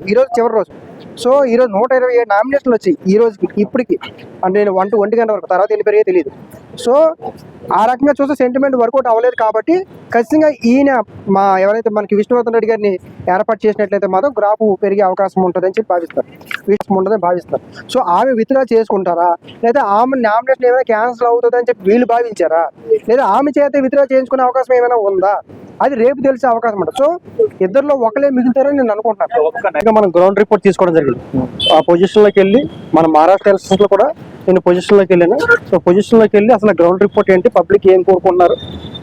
ఈరోజు ఈ రోజు చివరి రోజు. సో ఈ రోజు నూట ఇరవై ఏడు నామినేషన్లు వచ్చి ఈ రోజుకి ఇప్పటికి. అంటే నేను వన్ టు ఒంటి గంట వరకు తర్వాత ఎన్ని పెరిగే తెలియదు సో ఆ రకంగా చూస్తే సెంటిమెంట్ వర్కౌట్ అవ్వలేదు కాబట్టి ఖచ్చితంగా ఈయన మా ఎవరైతే మనకి విష్ణువర్ధన్ రెడ్డి గారిని ఏర్పాటు చేసినట్లయితే మాత్రం గ్రాఫ్ పెరిగే అవకాశం ఉంటుందని చెప్పి భావిస్తారు. విషయం ఉంటుందని భావిస్తారు. సో ఆమె విత్డ్రా చేసుకుంటారా? లేదా ఆమె నామినేషన్ ఏమైనా క్యాన్సిల్ అవుతుందని చెప్పి వీళ్ళు భావించారా? లేదా ఆమె చేత విత్డ్రా చేయించుకునే అవకాశం ఏమైనా ఉందా? అది రేపు తెలిసే అవకాశం ఉంటుంది సో ఇద్దరులో ఒకలే మిగులుతారని నేను అనుకుంటున్నాను. ఇంకా మనం గ్రౌండ్ రిపోర్ట్ తీసుకోవడం జరిగింది. ఆ పొజిషన్లోకి వెళ్ళి మన మహారాష్ట్ర ఎలక్షన్స్లో కూడా నేను పొజిషన్లోకి వెళ్ళాను. సో పొజిషన్లోకి వెళ్ళి అసలు గ్రౌండ్ రిపోర్ట్ ఏంటి పబ్లిక్ ఏం కోరుకుంటున్నారు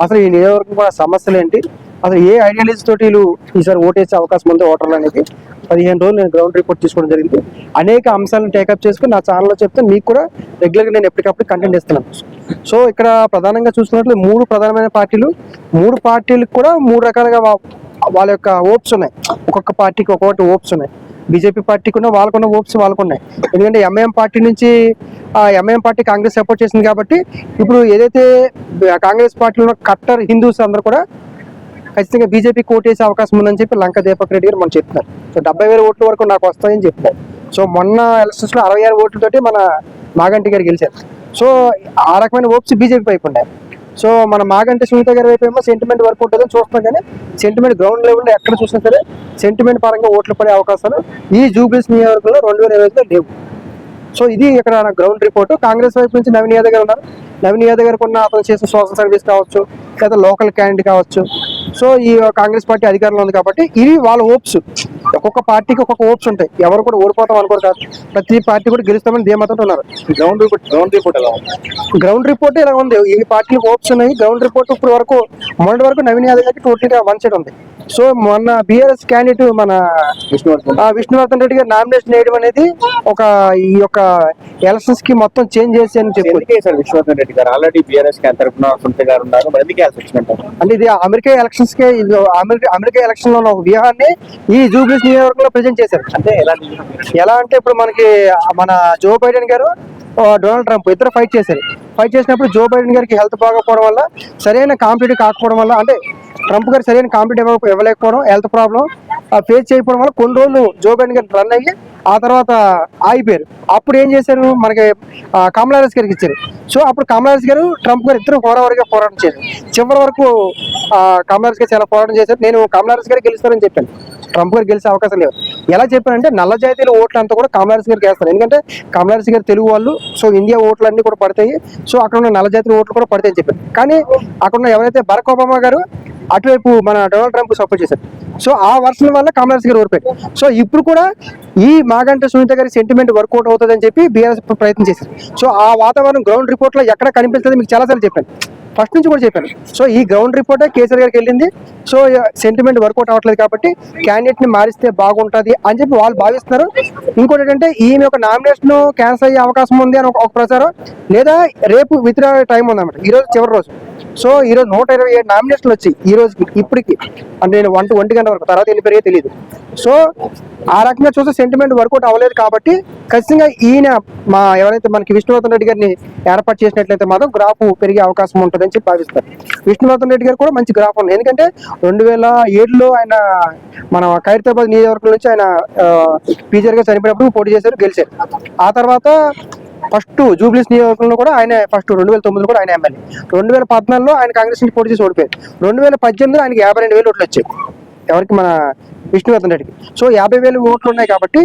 అసలు ఈ నియోజకవర్గం కూడా సమస్యలు ఏంటి అసలు ఏ ఐడియాలజీ తోటి వీళ్ళు ఈసారి ఓటేసే అవకాశం ఉంది ఓటర్లు అనేది. పదిహేను రోజులు నేను గ్రౌండ్ రిపోర్ట్ తీసుకోవడం జరిగింది. అనేక అంశాలను టేకప్ చేసుకుని నా ఛానల్లో చెప్తే మీకు కూడా రెగ్యులర్గా నేను ఎప్పటికప్పుడు కంటెంట్ ఇస్తున్నాను. సో ఇక్కడ ప్రధానంగా చూసుకున్నట్లు మూడు ప్రధానమైన పార్టీలు. మూడు పార్టీలకు కూడా మూడు రకాలుగా వాళ్ళ యొక్క ఓప్స్ ఉన్నాయి. ఒక్కొక్క పార్టీకి ఒక్కొక్కటి ఓప్స్ ఉన్నాయి. బీజేపీ పార్టీకి ఉన్న వాళ్ళకున్న ఓప్స్ వాళ్ళకు ఉన్నాయి. ఎందుకంటే ఎంఐఎం పార్టీ నుంచి ఎంఐఎం పార్టీ కాంగ్రెస్ సపోర్ట్ చేసింది కాబట్టి ఇప్పుడు ఏదైతే కాంగ్రెస్ పార్టీలో ఉన్న కట్టర్ హిందూస్ అందరూ కూడా ఖచ్చితంగా బీజేపీ కోటేసే అవకాశం ఉందని చెప్పి లంక దీపక్ రెడ్డి గారు మనం చెప్తున్నారు సో డెబ్బై వేల ఓట్ల వరకు నాకు వస్తాయని చెప్తున్నారు సో మొన్న ఎలక్షన్స్లో అరవై ఆరు ఓట్లతోటి మన మాగంటి గారు గెలిచారు. సో ఆ రకమైన ఓప్స్ బీజేపీ వైపు ఉన్నాయి. సో మన మాగంటి సునీత గారి వైపు ఏమో సెంటిమెంట్ వర్క్ ఉంటుందని చూస్తున్నాం కానీ సెంటిమెంట్ గ్రౌండ్ లెవెల్లో ఎక్కడ చూసినా సరే సెంటిమెంట్ పరంగా ఓట్లు పడే అవకాశాలు ఈ జూబ్లీస్ నియోజకవర్గంలో రెండు వేల ఇరవై ఐదులో లేవు. సో ఇది ఇక్కడ గ్రౌండ్ రిపోర్ట్ కాంగ్రెస్ వైపు నుంచి నవీన్ యాదవ్ గారు ఉన్నారు. నవీన్ యాదవ్ గారికి ఉన్న అతను చేసిన సోషల్ సర్వీస్ కావచ్చు లేదా లోకల్ క్యాండిడేట్ కావచ్చు సో ఈ కాంగ్రెస్ పార్టీ అధికారంలో ఉంది కాబట్టి ఇవి వాళ్ళ హోప్స్. ఒక్కొక్క పార్టీకి ఒక్కొక్క హోప్స్ ఉంటాయి. ఎవరు కూడా ఓడిపోతాం అనుకోరు కాదు. ప్రతి పార్టీ కూడా గెలుస్తామని ధీమతో ఉన్నారు. గ్రౌండ్ రిపోర్ట్ గ్రౌండ్ రిపోర్ట్ ఎలా ఉంది? గ్రౌండ్ రిపోర్ట్ ఇలా ఉంది? ఈ పార్టీకి హోప్స్ ఉన్నాయి. గ్రౌండ్ రిపోర్ట్ ఇప్పుడు వరకు మొన్నటి వరకు నవీన్ యాదవ్ గారికి టోటల్గా వన్ సైడ్ ఉంది. సో మొన్న బీఆర్ఎస్ క్యాండిడేట్ మన విష్ణువర్ధన్ ఆ విష్ణువర్ధన్ రెడ్డి గారు నామినేషన్ వేయడం అనేది ఒక ఈ యొక్క ఎలక్షన్స్కి మొత్తం చేంజ్ చేసి అని చెప్పి వేశారు విష్ణువర్ధన్ రెడ్డి గారు? ఆల్రెడీ బీఆర్ఎస్ తరఫున గారు ఉన్నారు. మరి ఎందుకు వేయాల్సి వచ్చినట్టు అంటే ఇది అమెరికా ఎలక్షన్స్కి అమెరికా అమెరికా ఎలక్షన్లో ఉన్న ఒక వ్యూహాన్ని ఈ జూబ్లీస్ నియోజకవర్గంలో ప్రజెంట్ చేశారు. అంటే ఎలా ఎలా అంటే ఇప్పుడు మనకి మన జో బైడెన్ గారు డొనాల్డ్ ట్రంప్ ఇద్దరు ఫైట్ చేశారు. ఫైట్ చేసినప్పుడు జో బైడెన్ గారికి హెల్త్ బాగోకపోవడం వల్ల సరైన కాంపిటేటివ్ కాకపోవడం వల్ల అంటే ట్రంప్ గారు సరైన కాంపిటేటివ్ ఇవ్వలేకపోవడం హెల్త్ ప్రాబ్లం ఫేస్ చేయకపోవడం వల్ల కొన్ని రోజులు జో బైడెన్ గారు రన్ అయ్యి ఆ తర్వాత ఆగిపోయారు. అప్పుడు ఏం చేశారు? మనకి కమలా హారిస్ గారికి ఇచ్చారు. సో అప్పుడు కమలా హారిస్ గారు ట్రంప్ గారు ఇద్దరు హోరావరిగా పోరాటం చేశారు. చివరి వరకు కమలా హారిస్ గారు చాలా పోరాటం చేశారు. నేను కమలా హారిస్ గారు గెలుస్తానని చెప్పాను. ట్రంప్ గారు గెలిచే అవకాశం లేదు. ఎలా చెప్పానంటే నల్ల జాతీయుల ఓట్లు అంతా కూడా కమలారిస్ గారికి వేస్తారు. ఎందుకంటే కమలారిస్ గారు తెలుగు వాళ్ళు సో ఇండియా ఓట్లు అన్ని కూడా పడతాయి. సో అక్కడ ఉన్న నల్ల జాతీయుల ఓట్లు కూడా పడతాయని చెప్పారు. కానీ అక్కడ ఉన్న ఎవరైతే బరక్ ఒబామా గారు అటువైపు మన డొనాల్డ్ ట్రంప్ సపోర్ట్ చేశారు. సో ఆ వర్షం వల్ల కమలారిస్ గారు ఓడిపోయారు. సో ఇప్పుడు కూడా ఈ మాగంట సునీత గారి సెంటిమెంట్ వర్కౌట్ అవుతుందని చెప్పి బీఆర్ఎస్ ప్రయత్నం చేశారు. సో ఆ వాతావరణం గ్రౌండ్ రిపోర్ట్లో ఎక్కడ కనిపించలేదు మీకు చాలాసార్లు చెప్పాను. ఫస్ట్ నుంచి కూడా చెప్పాను. సో ఈ గ్రౌండ్ రిపోర్టే కేసీఆర్ గారికి వెళ్ళింది. సో సెంటిమెంట్ వర్కౌట్ అవ్వట్లేదు కాబట్టి క్యాండిడేట్ని మారిస్తే బాగుంటుంది అని చెప్పి వాళ్ళు భావిస్తున్నారు. ఇంకోటి ఏంటంటే ఈయన ఒక నామినేషన్ క్యాన్సిల్ అయ్యే అవకాశం ఉంది అని ఒక ప్రచారం. లేదా రేపు విత్డ్రా టైం ఉందన్నమాట. ఈరోజు చివరి రోజు. సో ఈ రోజు నూట ఇరవై ఏడు నామినేషన్లు వచ్చి ఈ రోజుకి ఇప్పటికి. అంటే నేను వన్ టు ఒంటి గంట వరకు తర్వాత ఎన్ని పెరిగే తెలియదు సో ఆ రకంగా చూస్తే సెంటిమెంట్ వర్కౌట్ అవ్వలేదు కాబట్టి ఖచ్చితంగా ఈయన మా ఎవరైతే మనకి విష్ణువర్ధన్ రెడ్డి గారిని ఏర్పాటు చేసినట్లయితే మాత్రం గ్రాఫ్ పెరిగే అవకాశం ఉంటుందని చెప్పి భావిస్తారు. విష్ణువర్ధన్ రెడ్డి గారు కూడా మంచి గ్రాఫ్ ఉంది. ఎందుకంటే రెండు వేల ఏడులో ఆయన మన ఖైరతాబాద్ నియోజకవర్గం నుంచి ఆయన పీజర్గా చనిపోయినప్పుడు పోటీ చేశారు గెలిచారు. ఆ తర్వాత ఫస్ట్ జూబ్లీస్ నియోజకవర్గంలో కూడా ఆయన ఫస్ట్ రెండు వేల తొమ్మిదిలో కూడా ఆయన ఎమ్మెల్యే. రెండు వేల పద్నాలుగులో ఆయన కాంగ్రెస్ నుంచి పోటీ చేసి ఓడిపోయారు. రెండు వేల పద్దెనిమిదిలో ఆయనకి యాభై రెండు వేలు ఓట్లు వచ్చాయి. ఎవరికి? మన విష్ణువర్ధన్ రెడ్డికి. సో యాభై వేలు ఓట్లు ఉన్నాయి కాబట్టి